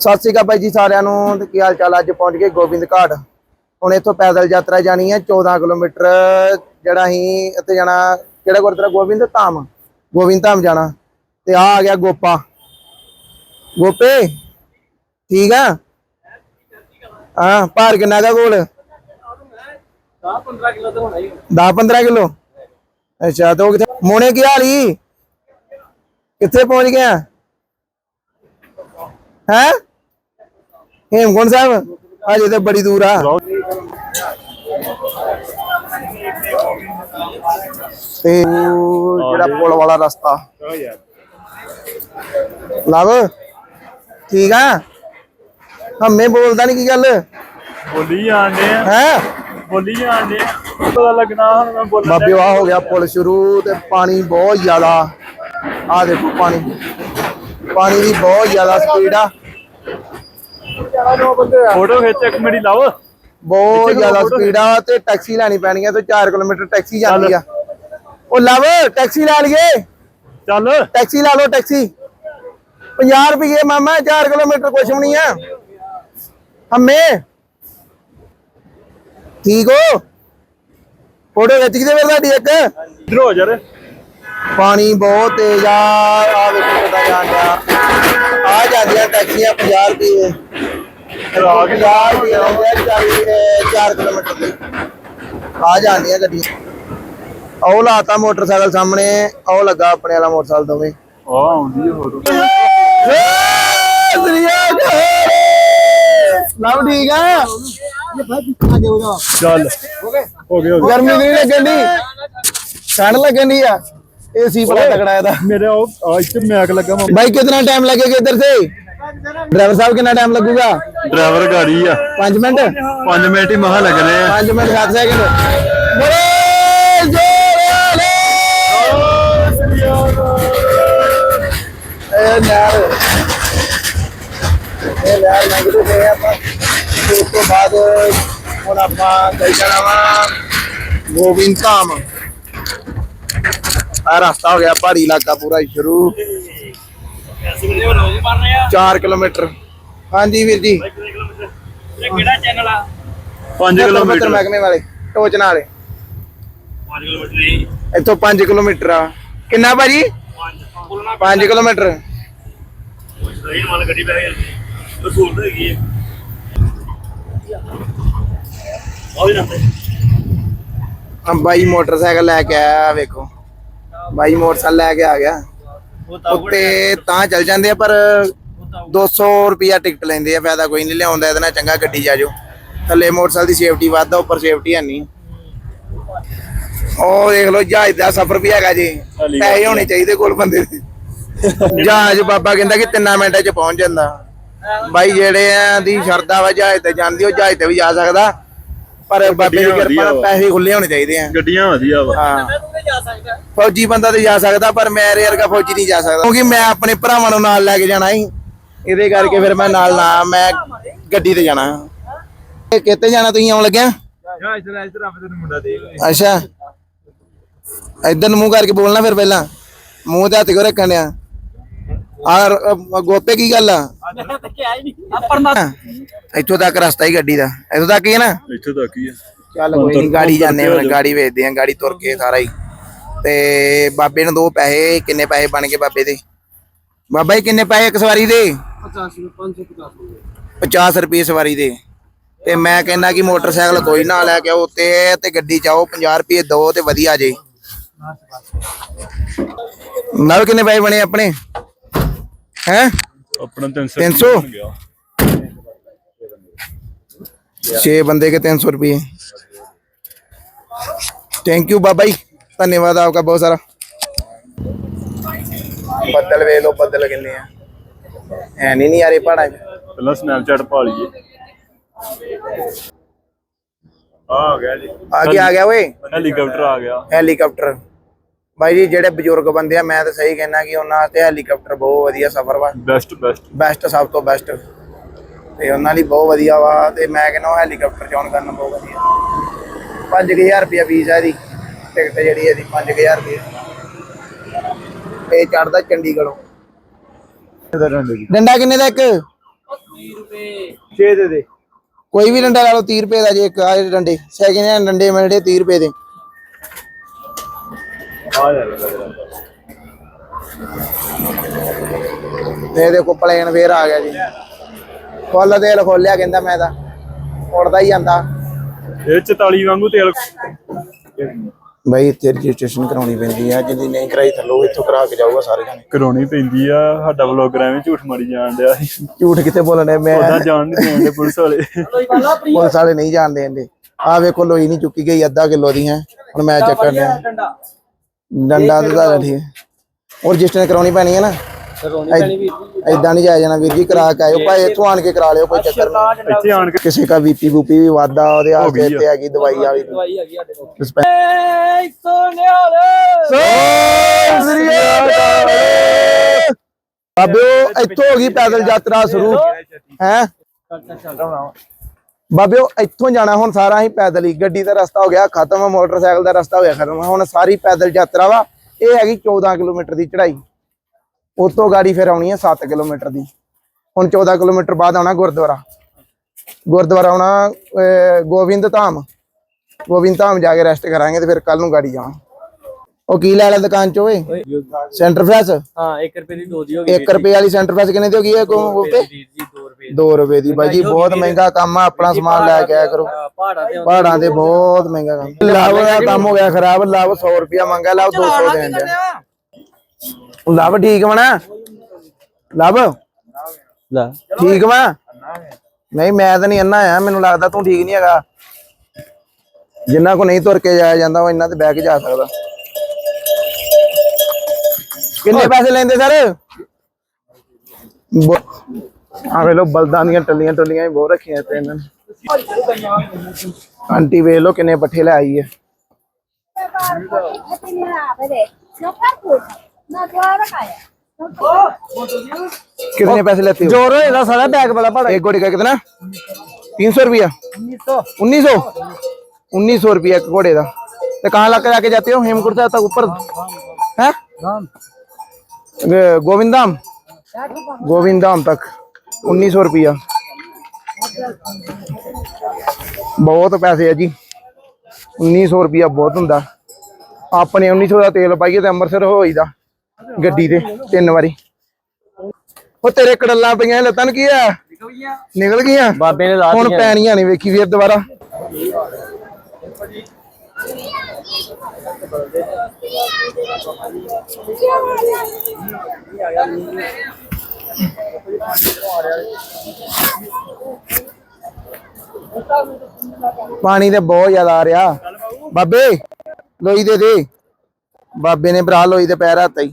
ਸਤਿ ਸ਼੍ਰੀ ਅਕਾਲ ਬਾਈ ਜੀ ਸਾਰਿਆਂ ਨੂੰ ਤੇ ਕੀ ਹਾਲ ਚਾਲ ਅੱਜ ਪਹੁੰਚ ਗਏ ਗੋਬਿੰਦ ਘਾਟ। ਹੁਣ ਇੱਥੋਂ ਪੈਦਲ ਯਾਤਰਾ ਜਾਣੀ ਹੈ 14 ਕਿਲੋਮੀਟਰ ਜਿਹੜਾ ਅਸੀਂ ਇੱਥੇ ਜਾਣਾ ਕਿਹੜਾ ਗੁਰਦੁਆਰਾ? ਗੋਬਿੰਦ ਧਾਮ। ਗੋਬਿੰਦ ਧਾਮ ਜਾਣਾ। ਤੇ ਆ ਆ ਗਿਆ ਗੋਪਾ। ਗੋਪੇ ਠੀਕ ਆ? ਹਾਂ ਭਾਰ ਕਿੰਨਾ ਦਾ ਕੋਲ 10 15 ਕਿਲੋ ਤਾਂ ਹੋਣਾ ਹੀ 10 15 ਕਿਲੋ? ਅੱਛਾ ਤੇ ਉਹ ਕਿੱਥੇ ਮੋਨੇ ਕੀ ਹਾਲ ਕਿੱਥੇ ਪਹੁੰਚ ਗਿਆ? ਹੈ? ਹੇਮਕੁੰਟ ਸਾਹਿਬ ਅਜੇ ਤਾਂ ਬੜੀ ਦੂਰ ਆ। ਤੇ ਉਹ ਜਿਹੜਾ ਪੁਲ ਵਾਲਾ ਰਸਤਾ। ਲਵ ਠੀਕ ਆ? ਹਮੇ ਬੋਲਦਾ ਨਹੀਂ ਕੀ ਗੱਲ? ਬੋਲੀ ਜਾਂਦੇ ਆ ਹੈ? ਬੋਲੀ ਜਾਂਦੇ ਆ ਪਤਾ ਲੱਗਣਾ ਹੁਣ ਮੈਂ ਬੋਲਣ ਬਾਬੇ ਆ ਹੋ ਗਿਆ ਪੁਲ ਸ਼ੁਰੂ ਤੇ ਪਾਣੀ ਬਹੁਤ ਜ਼ਿਆਦਾ। ਆ ਦੇਖੋ ਪਾਣੀ। ਪਾਣੀ ਦੀ ਬਹੁਤ ਜ਼ਿਆਦਾ ਸਪੀਡ ਆ। ਫੋਟੋ ਖਿੱਚ ਇੱਕ ਮਿੰਟ ਲਾਓ। ਬਹੁਤ ਜ਼ਿਆਦਾ ਸਪੀਡ ਆ ਤੇ ਟੈਕਸੀ ਲੈਣੀ ਪੈਣੀ ਆ ਤੇ 4 ਕਿਲੋਮੀਟਰ ਟੈਕਸੀ ਜਾਂਦੀ ਆ। ਉਹ ਲਵ ਟੈਕਸੀ ਲੈ ਲਈਏ। ਚੱਲ। ਟੈਕਸੀ ਲਾ ਲਓ ਟੈਕਸੀ 50 ਰੁਪਏ ਮਾਮਾ 4 ਕਿਲੋਮੀਟਰ ਕੁਛ ਵੀ ਨਹੀਂ ਆ। ਹਮੇ। ਠੀਕ ਹੋ? ਫੋਟੋ ਖਿੱਚ ਕੇ ਦੇ ਫਿਰ ਤੁਹਾਡੀ ਇੱਕ। ਇਧਰ ਹੋ ਯਾਰ ਪਾਣੀ ਬਹੁਤ ਤੇਜ਼ ਆ ਆ ਵੇਖੋ ਕਿੱਦਾਂ ਜਾਂਦਾ ਆ ਜਾਂਦੀਆਂ ਟੈਕਸੀਆਂ 50 ਰੁਪਏ। ਰਾਗ 50 ਰੁਪਏ ਆਉਂਦੇ ਆ 40 4 ਕਿਲੋਮੀਟਰ ਦੀ। ਆ ਜਾਂਦੀਆਂ ਗੱਡੀਆਂ। ਉਹ ਲਾਤਾ ਮੋਟਰਸਾਈਕਲ ਸਾਹਮਣੇ ਉਹ ਲੱਗਾ ਆਪਣੇ ਵਾਲਾ ਮੋਟਰਸਾਈਕਲ ਦੋਵੇਂ। ਆ ਆਉਂਦੀ ਫੋਟੋ। ਲਵ ਠੀਕ ਆ? ਚੱਲ। ਹੋ ਗਿਆ ਹੋ ਗਿਆ ਗਰਮੀ ਨਹੀਂ ਲੱਗਣ ਠੰਡ ਲੱਗਣ ਦੀ ਆ? ਏसी ਬੜਾ ਤਗੜਾ ਇਹਦਾ। ਮੇਰੇ ਉਹ ਇੱਥੇ ਮੈਕ ਲੱਗਾ ਬਾਈ ਕਿੰਨਾ ਟਾਈਮ ਲੱਗੇਗਾ ਇੱਧਰ ਸੇ ਡਰਾਈਵਰ ਸਾਹਿਬ ਕਿੰਨਾ ਟਾਈਮ ਲੱਗੂਗਾ? ਡਰਾਈਵਰ ਗਾੜੀ ਆ। 5 ਮਿੰਟ? 5 ਮਿੰਟ ਹੀ ਮਹਾ ਲੱਗਣੇ ਆ। 5 ਮਿੰਟ 7 ਸੈਕਿੰਡ ਉਸ ਤੋਂ ਬਾਅਦ ਹੁਣ ਆਪਾਂ ਕਈ ਜਾਣਾ ਵਾ ਗੋਬਿੰਦ ਧਾਮ। ਆ ਰਸਤਾ ਹੋ ਗਿਆ ਪਹਾੜੀ ਇਲਾਕਾ ਪੂਰਾ ਹੀ ਸ਼ੁਰੂ। 4 ਕਿਲੋਮੀਟਰ। ਹਾਂਜੀ ਵੀਰ ਜੀ। 5 ਕਿਲੋਮੀਟਰ। ਮਹਿਕਮੇ ਵਾਲੇ ਟੋਚਨ ਵਾਲੇ 5 ਕਿਲੋਮੀਟਰ ਇੱਥੋਂ 5 ਕਿਲੋਮੀਟਰ ਆ। ਕਿੰਨਾ ਭਾਜੀ? 5 ਕਿਲੋਮੀਟਰ। ਗੱਡੀ ਗਈ ਨਾ ਆ ਬਾਈ ਮੋਟਰਸਾਈਕਲ ਲੈ ਕੇ ਆਇਆ ਵੇਖੋ। ਬਾਈ ਮੋਟਰਸਾਈਕਲ ਲੈ ਕੇ ਆ ਗਿਆ। ਉੱਤੇ ਤਾਂ ਚੱਲ ਜਾਂਦੇ ਆ ਪਰ 200 ਰੁਪਿਆ ਟਿਕਟ ਲੈਂਦੇ ਆ ਫਾਇਦਾ ਕੋਈ ਨਹੀਂ ਲਿਆਉਂਦਾ ਇਹਦੇ ਨਾਲ ਚੰਗਾ ਗੱਡੀ ਜਾ ਜਾਓ। ਥੱਲੇ ਮੋਟਰਸਾਈਕਲ ਦੀ ਸੇਫਟੀ ਵੱਧ ਆ ਉੱਪਰ ਸੇਫਟੀ ਹੈ ਨਹੀਂ। ਉਹ ਦੇਖ ਲਓ ਜਹਾਜ਼ ਦਾ ਸਫ਼ਰ ਵੀ ਹੈਗਾ ਜੀ ਪੈਸੇ ਹੋਣੇ ਚਾਹੀਦੇ ਕੋਲ ਬੰਦੇ ਦੇ। ਜਹਾਜ਼ ਬਾਬਾ ਕਹਿੰਦਾ ਕਿ ਤਿੰਨਾਂ ਮਿੰਟਾਂ 'ਚ ਪਹੁੰਚ ਜਾਂਦਾ। ਬਾਈ ਜਿਹੜੇ ਆ ਦੀ ਸ਼ਰਧਾ ਵਾ ਜਹਾਜ਼ ਤੇ ਜਾਂਦੀ ਉਹ ਜਹਾਜ਼ ਤੇ ਵੀ ਜਾ ਸਕਦਾ। ਪਰ ਬਾਬੇ ਦੀ ਕਿਰਪਾ ਨਾਲ। ਪੈਸੇ ਖੁੱਲੇ ਹੋਣੇ ਚਾਹੀਦੇ ਆ। ਗੱਡੀਆਂ ਵਧੀਆ ਵਾ। ਹਾਂ। ਫੌਜੀ ਬੰਦਾ ਤੇ ਜਾ ਸਕਦਾ ਪਰ ਮੇਰੇ ਵਰਗਾ ਫੌਜੀ ਨਹੀਂ ਜਾ ਸਕਦਾ। ਕਿਉਂਕਿ ਮੈਂ ਆਪਣੇ ਭਰਾਵਾਂ ਨੂੰ ਨਾਲ ਲੈ ਕੇ ਜਾਣਾ ਸੀ। ਇਹਦੇ ਕਰਕੇ ਫਿਰ ਮੈਂ ਨਾਲ ਨਾ ਮੈਂ ਗੱਡੀ ਤੇ ਜਾਣਾ। ਇਹ ਕਿੱਥੇ ਜਾਣਾ ਤੁਸੀਂ ਆਉਣ ਲੱਗਿਆ? ਜਾ ਇਧਰ ਇਧਰ ਆਪੇ ਤੈਨੂੰ ਮੁੰਡਾ ਦੇ ਅੱਛਾ। ਇਧਰ ਨੂੰ ਮੂੰਹ ਕਰਕੇ ਬੋਲਣਾ ਫਿਰ ਪਹਿਲਾਂ। ਮੂੰਹ ਤੇ ਹੱਥ ਕਿਉਂ ਰੱਖਣ ਆ ਆਰ ਗੋਪੇ ਕੀ ਗੱਲ ਆ? ਇੱਥੋਂ ਤੱਕ ਰਸਤਾ ਹੀ ਗੱਡੀ ਦਾ। ਇੱਥੋਂ ਤੱਕ ਹੀ ਹੈ ਨਾ? ਇੱਥੇ ਤੱਕ ਹੀ ਆ ਚੱਲ ਕੋਈ ਨਹੀਂ ਗਾੜੀ ਜਾਂਦੇ ਹਾਂ ਗਾੜੀ ਵੇਚਦੇ ਆ ਗਾੜੀ ਤੁਰ ਕੇ ਸਾਰਾ ਹੀ। ਤੇ ਬਾਬੇ ਨੂੰ ਦੋ ਪੈਸੇ ਕਿੰਨੇ ਪੈਸੇ ਬਣ ਗਏ ਬਾਬੇ ਦੇ? ਬਾਬਾ ਜੀ ਕਿੰਨੇ ਪੈਸੇ ਇੱਕ ਸਵਾਰੀ ਦੇ? 50 550 50 ਰੁਪਏ ਸਵਾਰੀ ਦੇ। ਤੇ ਮੈਂ ਕਹਿੰਦਾ ਕਿ ਮੋਟਰਸਾਈਕਲ ਕੋਈ ਨਾ ਲੈ ਕੇ ਆਓ ਤੇ ਤੇ ਗੱਡੀ ਚਾਓ 50 ਰੁਪਏ ਦੋ ਤੇ ਵਧੀਆ ਜੇ। ਨਾਲ ਕਿੰਨੇ ਪੈਸੇ ਬਣੇ ਆਪਣੇ? ਹੈ? ਆਪਣਾ 300 ਛੇ ਬੰਦੇ ਕੇ 300 ਰੁਪਏ। Thank you Baba ji. ਧੰਨਵਾਦ ਆਪਕਾ ਬਹੁਤ ਸਾਰਾ। ਬੱਦਲ ਵੇਖ ਲੋ ਬੱਦਲ ਕਿੰਨੇ ਆ। ਐ ਨਹੀਂ ਨਹੀਂ ਯਾਰੇ ਪਹਾੜਾਂ 'ਚ। ਪਹਿਲਾਂ ਸਨੈਪਚੈਟ ਪਾ ਲਈਏ। ਆ ਗਿਆ ਜੀ। ਆ ਗਿਆ ਓਏ। ਹੈਲੀਕਾਪਟਰ ਆ ਗਿਆ। ਹੈਲੀਕਾਪਟਰ ਬਾਈ ਜੀ ਜਿਹੜੇ ਬਜ਼ੁਰਗ ਬੰਦੇ ਆ ਮੈਂ ਤਾਂ ਸਹੀ ਕਹਿਣਾ ਕਿ ਉਹਨਾਂ ਤੇ ਹੈਲੀਕਾਪਟਰ ਬਹੁਤ ਵਧੀਆ ਸਫ਼ਰ ਵਾ। ਬੈਸਟ ਬੈਸਟ ਬੈਸਟ ਸਭ ਤੋਂ ਬੈਸਟ ਤੇ ਉਹਨਾਂ ਲਈ ਬਹੁਤ ਵਧੀਆ ਵਾ ਤੇ ਮੈਂ ਕਹਿੰਦਾ ਹੈਲੀਕਾਪਟਰ ਜੌਨ ਕਰਨਾ ਬਹੁਤ ਵਧੀਆ। 5000 ਰੁਪਏ ਫੀਸ ਆ ਇਹਦੀ। ਟਿਕਟ ਜਿਹੜੀ ਇਹਦੀ 5000 ਰੁਪਏ ਇਹ ਚੜਦਾ ਚੰਡੀਗੜ੍ਹੋਂ। ਡੰਡਾ ਕਿੰਨੇ ਦਾ ਇੱਕ? 6 ਦੇ ਦੇ। ਕੋਈ ਵੀ ਡੰਡਾ ਲਾ ਲਓ 30 ਰੁਪਏ ਦਾ ਜੇ ਇੱਕ ਆ ਜਿਹੜੇ ਡੰਡੇ। ਸੈਕਿੰਡ ਹੈਂਡ ਡੰਡੇ ਮਿਲਦੇ 30 ਰੁਪਏ ਦੇ। ਆ ਇਹਦੇ ਕੋ ਪਲੇਨ ਫੇਰ ਆ ਗਿਆ ਜੀ। ਫੁੱਲ ਤੇਲ ਖੋਲਿਆ ਕਹਿੰਦਾ ਮੈਂ ਤਾਂ। ਉੜਦਾ ਹੀ ਜਾਂਦਾ। ਇਹ 44 ਵਾਂਗੂ ਤੇਲ। ਬਈ ਇੱਥੇ ਰਜਿਸਟ੍ਰੇਸ਼ਨ ਕਰਾਉਣੀ ਪੈਂਦੀ ਆ ਜਿਹਦੀ ਨਹੀਂ ਕਰਾਈ ਥੱਲੋਂ ਇੱਥੋਂ ਕਰਾ ਕੇ ਜਾਊਗਾ ਸਾਰੇ ਜਣੇ ਕਰਾਉਣੀ ਪੈਂਦੀ ਆ ਸਾਡਾ ਵਲੋਗਰ ਐਵੇਂ ਝੂਠ ਮਾਰੀ ਜਾਣ ਡਿਆ ਸੀ। ਝੂਠ ਕਿੱਥੇ ਬੋਲਣੇ ਮੈਂ ਉਹਦਾ ਜਾਣ ਨਹੀਂ ਦੇਣਦੇ ਪੁਲਿਸ ਵਾਲੇ। ਪੁਲਿਸ ਵਾਲੇ ਨਹੀਂ ਜਾਣਦੇ ਇਹਦੇ ਆ ਵੇਖੋ ਲੋਈ ਨਹੀਂ ਚੁੱਕੀ ਗਈ ਅੱਧਾ ਕਿਲੋ ਦੀ ਹੈ। ਹੁਣ ਮੈਂ ਚੈੱਕ ਕਰਨਾ ਡੰਡਾ। ਤੇ ਤਾਂ ਠੀਕ ਉਹ ਰਜਿਸਟ੍ਰੇਸ਼ਨ ਕਰਾਉਣੀ ਪੈਣੀ ਹੈ ਨਾ। ਇਦਾਂ ਨਹੀਂ ਜਾਇਆ ਜਾਣਾ ਵੀਰ ਜੀ ਕਰਾ ਕੇ ਆਇਓ। ਭਾਈ ਇੱਥੋਂ ਆਣ ਕੇ ਕਰਾ ਲਿਓ ਕੋਈ ਚੱਕਰ ਨਹੀਂ। ਇੱਥੇ ਆਣ ਕੇ ਕਿਸੇ ਦਾ ਬੀਪੀ ਬੂਪੀ ਵੀ ਵਾਦਾ ਉਹਦੇ ਆ। ਇੱਥੇ ਹੈਗੀ ਦਵਾਈ ਵਾਲੀ। ਦਵਾਈ ਹੈਗੀ ਸਾਡੇ ਕੋਲ। ਬਾਬਿਓ ਇੱਥੋਂ ਹੋ ਗਈ ਪੈਦਲ ਯਾਤਰਾ ਸ਼ੁਰੂ। ਹੈ ਬਾਬਿਓ ਇੱਥੋਂ ਜਾਣਾ ਹੁਣ ਸਾਰਾ ਹੀ ਪੈਦਲ ਹੀ। ਗੱਡੀ ਦਾ ਰਸਤਾ ਹੋ ਗਿਆ ਖਤਮ ਮੋਟਰਸਾਈਕਲ ਦਾ ਰਸਤਾ ਹੋ ਗਿਆ ਖਤਮ। ਹੁਣ ਸਾਰੀ ਪੈਦਲ ਯਾਤਰਾ ਵਾ। ਇਹ ਹੈਗੀ 14 ਕਿਲੋਮੀਟਰ ਦੀ ਚੜ੍ਹਾਈ। ਉਤੋਂ ਗਾੜੀ ਫਿਰ ਆਉਣੀ ਹੈ 7 ਕਿਲੋਮੀਟਰ ਦੀ। ਹੁਣ 14 ਕਿਲੋਮੀਟਰ ਬਾਅਦ ਆਉਣਾ ਗੁਰਦੁਆਰਾ। ਗੁਰਦੁਆਰਾ ਆਉਣਾ ਗੋਬਿੰਦ ਧਾਮ। ਗੋਬਿੰਦ ਧਾਮ ਜਾ ਕੇ ਰੈਸਟ ਕਰਾਂਗੇ ਤੇ ਫਿਰ ਕੱਲ ਨੂੰ ਗਾੜੀ ਜਾਵਾਂ ਉਹ ਕੀ ਲੈ ਲਿਆ ਦੁਕਾਨ ਚ ਓਏ? ਸੈਂਟਰ ਫਲੈਸ ਹਾਂ 1 ਰੁਪਏ ਦੀ ਦੋ ਦੀ ਹੋ ਗਈ 1 ਰੁਪਏ ਵਾਲੀ ਸੈਂਟਰ ਫਲੈਸ ਕਿੰਨੇ ਦੀ ਹੋ ਗਈ ਹੈ? ਕੋ ਤੇ ਵੀਰ ਜੀ 2 ਰੁਪਏ 2 ਰੁਪਏ ਦੀ। ਬਾਈ ਜੀ ਬਹੁਤ ਮਹਿੰਗਾ ਕੰਮ ਆ ਆਪਣਾ ਸਮਾਨ ਲੈ ਕੇ ਆਇਆ ਕਰੋ। ਪਹਾੜਾਂ ਤੇ ਬਹੁਤ ਮਹਿੰਗਾ ਕੰਮ। ਲਾਭ ਦਾ ਕੰਮ ਹੋ ਗਿਆ ਖਰਾਬ। ਲਾਭ 100 ਰੁਪਿਆ ਮੰਗਾ ਲਾਭ 200 ਦੇਣ ਦੇ ਲਾਭ ਠੀਕ ਵਣਾ ਲਾਭ? ਲੈ। ਠੀਕ ਵਾ? ਨਹੀਂ ਮੈਂ ਤਾਂ ਨਹੀਂ ਅੰਨਾ ਆ ਮੈਨੂੰ ਲੱਗਦਾ ਤੂੰ ਠੀਕ ਨਹੀਂ ਹੈਗਾ। ਜਿੰਨਾ ਕੋ ਨਹੀਂ ਤੁਰ ਕੇ ਜਾਇਆ ਜਾਂਦਾ ਉਹ ਇੰਨਾ ਤੇ ਬਹਿ ਕੇ ਜਾ ਸਕਦਾ। ਕਿੰਨੇ ਪੈਸੇ ਲੈਂਦੇ ਸਰ? ਆ ਵੇ ਲੋ ਬਲਦਾਂ ਦੀਆਂ ਟੱਲੀਆਂ ਟੱਲੀਆਂ ਵੀ ਬਹੁਤ ਰੱਖੀਆਂ ਤੇ ਇਹਨਾਂ ਨੇ। ਆਂਟੀ ਵੇਖ ਲੋ ਕਿੰਨੇ ਪੱਠੇ ਲੈ ਆਈ ਹੈ। कितने पैसे लेते हो? ज़ोर है सारा बैग वाला भाड़ा एक घोड़े का कितना? तीन सौ रुपया। उन्नीस सौ। उन्नीस सौ? रुपया एक घोड़े का तो कहाँ ला कर आके जाते हो? हेमकुट से तक ऊपर। है? गोविंद धाम? गोविंद धाम तक। उन्नीस सौ रुपया। बहुत पैसे है जी। उन्नीस सौ रुपया बहुत होंगे अपने उन्नीस सौ का तेल पाइए तो अमृतसर हो जाता ਗੱਡੀ ਤੇ ਤਿੰਨ ਵਾਰੀ। ਉਹ ਤੇਰੇ ਕੜੱਲਾਂ ਪਈਆਂ ਲੱਤਾਂ ਨੂੰ ਕੀ ਆ ਨਿਕਲ ਗਈਆਂ? ਬਾਬੇ ਨੇ ਲਾ ਹੁਣ ਪੈਣੀਆਂ ਨਹੀਂ ਵੇਖੀ ਵੀਰ ਦੁਬਾਰਾ। ਪਾਣੀ ਤੇ ਬਹੁਤ ਜ਼ਿਆਦਾ ਆ ਰਿਹਾ। ਬਾਬੇ ਲੋਈ ਦੇ ਦੇ। ਬਾਬੇ ਨੇ ਭਰਾ ਲੋਈ ਦੇ ਪੈਰ ਹੱਥ ਹੀ।